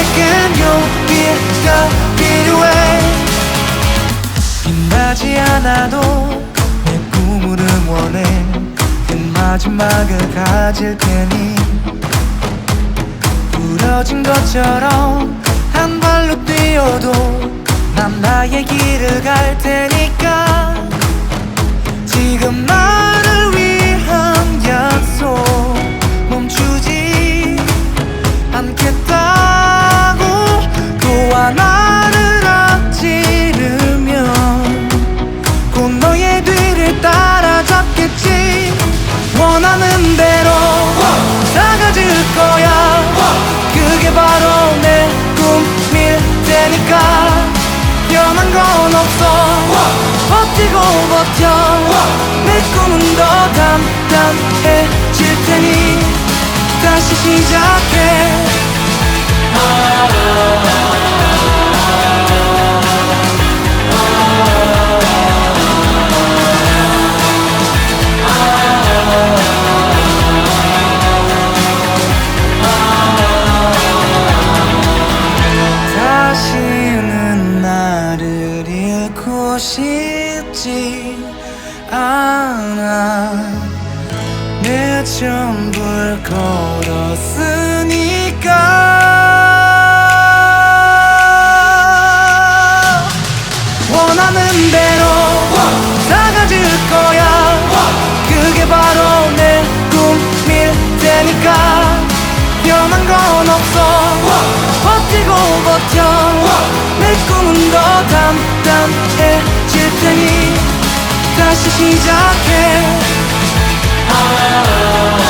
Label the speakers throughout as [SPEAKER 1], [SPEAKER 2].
[SPEAKER 1] 내겐 용기가 필요해. 빛나지 않아도 내 꿈을 응원해. 그 마지막을 가질 테니. 부러진 것처럼 한 발로 뛰어도 난 나의 길을 갈 테니 단단해질 테니 다시 시작해. 다시는 나를 잃고 싶지 않아. 내 전부를 걸었으니까. 원하는 대로 다가질 거야. 그게 바로 내 꿈일 테니까. 변한 건 없어. 버티고 버텨. 내 꿈은 더 단단해질 테니. 다시 시작해 oh.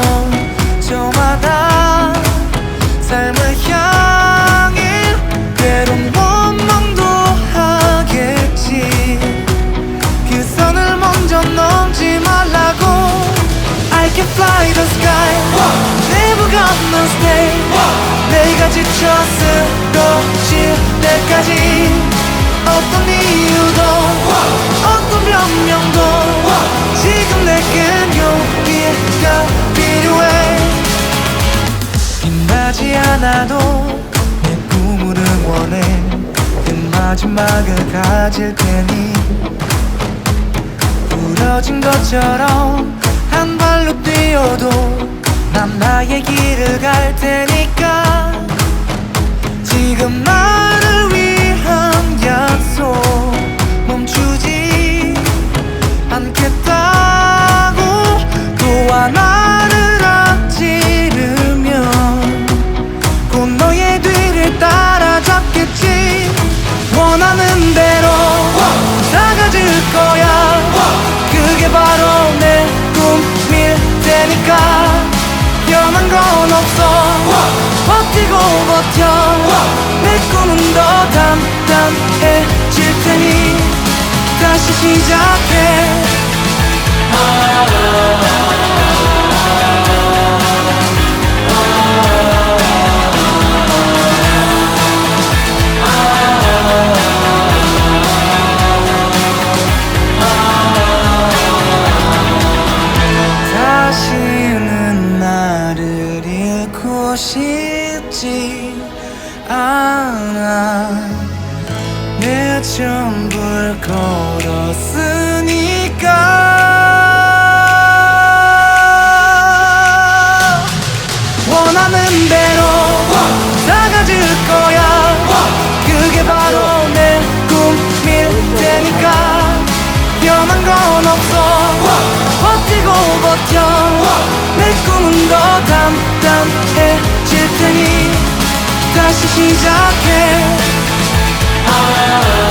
[SPEAKER 1] 않아도 내 꿈을 응원해. 그 마지막을 가질 테니. 부러진 것처럼 한 발로 뛰어도 난 나의 길을 갈 테니까. 지금 나 버텨 내 꿈은 더 담담해질 테니 다시 시작해 다시 시작해. 새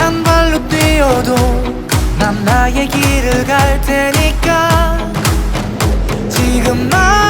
[SPEAKER 1] 한 발로 뛰어도 난 나의 길을 갈 테니까. 지금 나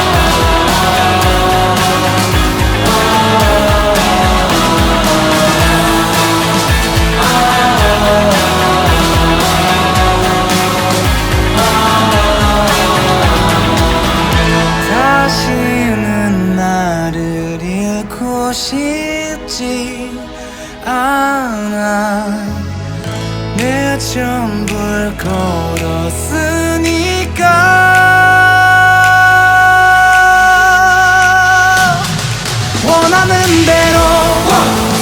[SPEAKER 1] 전부를 걸었으니까. 원하는 대로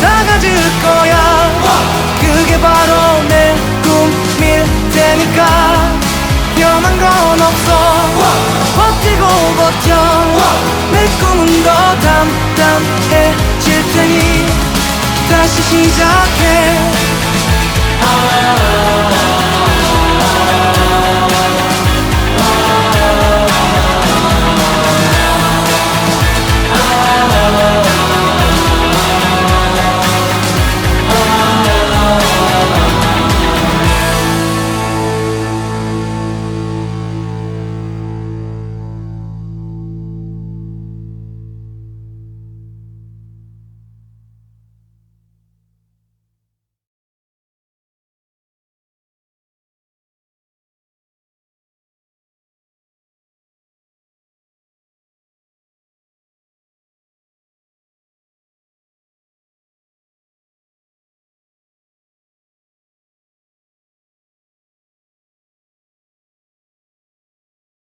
[SPEAKER 1] 다 가질 거야. 그게 바로 내 꿈일 테니까. 변한 건 없어. 버티고 버텨. 내 꿈은 더 담담해질 테니. 다시 시작해